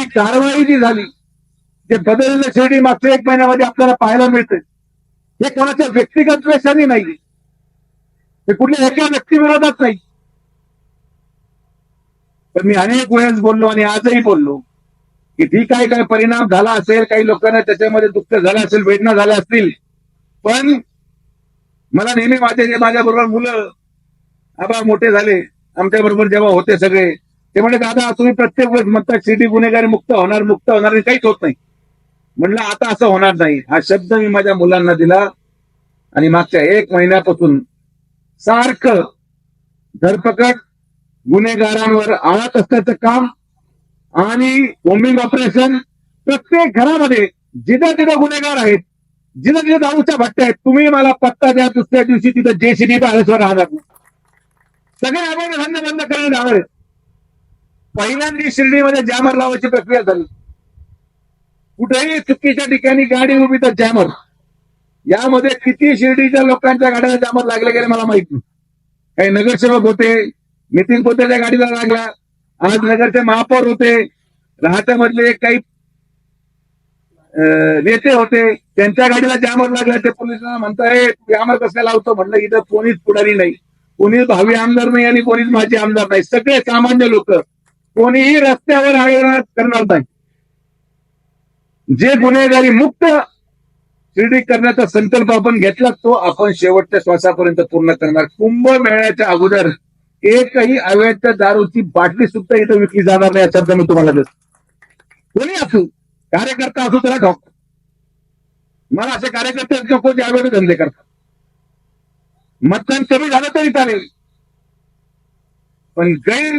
ही कारवाई जी झाली जे बदललेलं शिर्डी मागच्या एक महिन्यामध्ये आपल्याला पाहायला मिळते हे कोणाच्या व्यक्तिगत द्वेषाने नाही हे कुठल्या एका व्यक्तीविरोधात नाही. पण मी अनेक वेळेस बोललो आणि आजही बोललो की ठीक आहे काय परिणाम झाला असेल काही लोकांना त्याच्यामध्ये दुःख झालं असेल वेदना झाल्या असतील पण मला नेहमी माझे जे माझ्या बरोबर मुलं आबा मोठे झाले आमच्या बरोबर जेव्हा होते सगळे ते म्हणे दादा तुम्ही प्रत्येक वेळेस म्हणता सिटी गुन्हेगारी मुक्त होणार मुक्त होणार काहीच होत नाही. म्हणलं आता असं होणार नाही. हा शब्द मी माझ्या मुलांना दिला. आणि मागच्या एक महिन्यापासून सारखं धरपकड गुन्हेगारांवर आळत असल्याचं काम आणि बॉम्बिंग ऑपरेशन प्रत्येक घरामध्ये जिथं तिथं गुन्हेगार आहेत जिथं तिथं दारूच्या भट्ट्या आहेत तुम्ही मला पत्ता द्या दुसऱ्या दिवशी तिथं जेसीबी बाहेर राहणार नाही. सगळे अवैध धंदे बंद करण्यात आले पहिल्यांदा शिर्डीमध्ये जॅमर लावायची प्रक्रिया झाली. कुठेही चुकीच्या ठिकाणी गाडी उभी तर जॅमर यामध्ये किती शिर्डीच्या लोकांच्या गाड्याला जॅमर लागले गेले मला माहीत नाही. काही नगरसेवक होते नितीन पोतेच्या गाडीला लागला आज नगरचे महापौर होते राहत्यामधले काही नेते होते त्यांच्या गाडीला जॅमर लागला ते पोलिसांना म्हणताय जॅमर कसं लावतो? म्हणलं इथं कोणीच पुढारी नाही. कोणीच भावी आमदार नाही आणि कोणीच माझे आमदार नाही. सगळे सामान्य लोक कोणीही रस्त्यावर आयोजन करणार नाही. जे गुन्हेगारी मुक्त शिर्डी करण्याचा संकल्प आपण घेतला तो आपण शेवटच्या श्वासापर्यंत पूर्ण करणार. कुंभमेळ्याच्या अगोदर एकही अवैध दारूची बाटली सुद्धा इथं विकली जाणार नाही याचा मी तुम्हाला देतो. कोणी असू कार्यकर्ता असू त्याला ठोक मला असे कार्यकर्ते आहेत जे अवैध धंदे करतात? मतदान कमी झालं तरी चालेल. पण गैर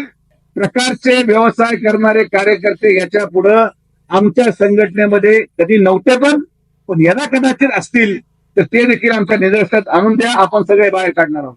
प्रकारचे व्यवसाय करणारे कार्यकर्ते याच्या पुढं आमच्या संघटनेमध्ये कधी नव्हते पण पण यदा कदाचित असतील तर ते देखील आमच्या निदर्शनात आणून द्या. आपण सगळे बाहेर काढणार आहोत.